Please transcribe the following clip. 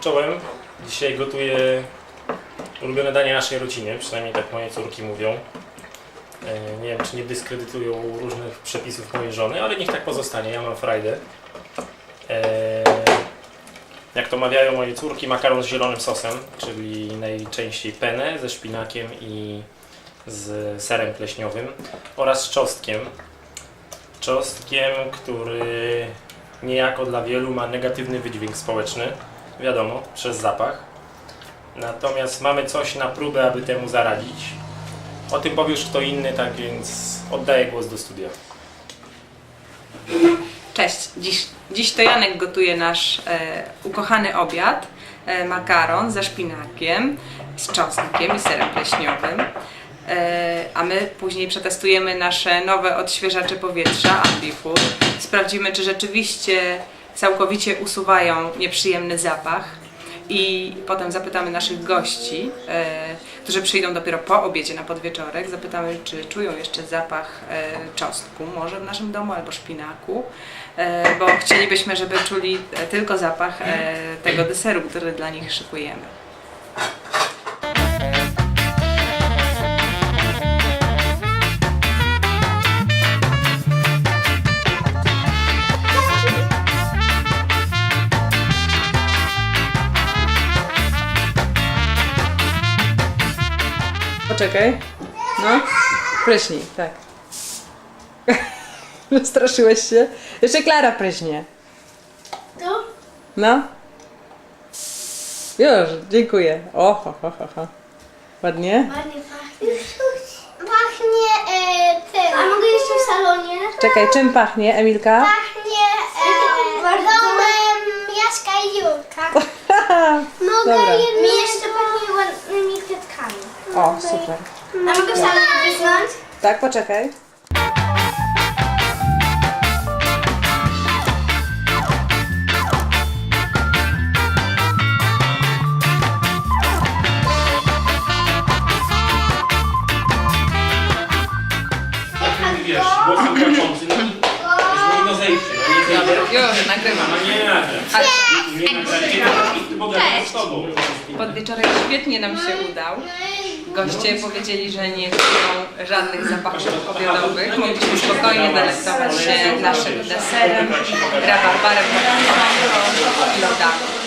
Czołem. Dzisiaj gotuję ulubione danie naszej rodzinie, przynajmniej tak moje córki mówią. E, Nie wiem, czy nie dyskredytują różnych przepisów mojej żony, ale niech tak pozostanie, ja mam frajdę. E, Jak to mawiają moje córki, makaron z zielonym sosem, czyli najczęściej penne ze szpinakiem i z serem pleśniowym oraz z czosnkiem. Czosnkiem, który niejako dla wielu ma negatywny wydźwięk społeczny, wiadomo, przez zapach. Natomiast mamy coś na próbę, aby temu zaradzić. O tym powie już kto inny, tak więc oddaję głos do studia. Cześć, dziś, dziś to Janek gotuje nasz e, ukochany obiad, e, makaron ze szpinakiem, z czosnkiem i serem pleśniowym. E, a my później przetestujemy nasze nowe odświeżacze powietrza Ambifood. Sprawdzimy, czy rzeczywiście całkowicie usuwają nieprzyjemny zapach. I potem zapytamy naszych gości, e, którzy przyjdą dopiero po obiedzie na podwieczorek, zapytamy, czy czują jeszcze zapach e, czosnku, może w naszym domu, albo szpinaku, e, bo chcielibyśmy, żeby czuli tylko zapach e, tego deseru, który dla nich szykujemy. Poczekaj. No. Pryśnij, tak. Straszyłeś się? Jeszcze Klara pryśnie. Tu? No. Już, dziękuję. O, ho, ho, ho, ho. Ładnie? Ładnie pachnie. Pachnie e, tym. A mogę jeszcze w salonie? Czekaj, czym pachnie, Emilka? Pachnie e, domem Jaska i Julka. Mogę Dobra. jedno... Mi jeszcze pachnie ładnymi kwiatkami. O, super. A mogę w salonie wysnąć? Tak, poczekaj. Wiesz, głosem płaczącym, no i no zejdźcie, no nie zjadę. Już, nagrywam. No nie. Ale Nie bo gadam z tobą. podwieczorek świetnie nam się udał. Goście powiedzieli, że nie czują żadnych zapachów obiadowych. Mogliśmy spokojnie delektować się naszym deserem, rabarbarem i lodami.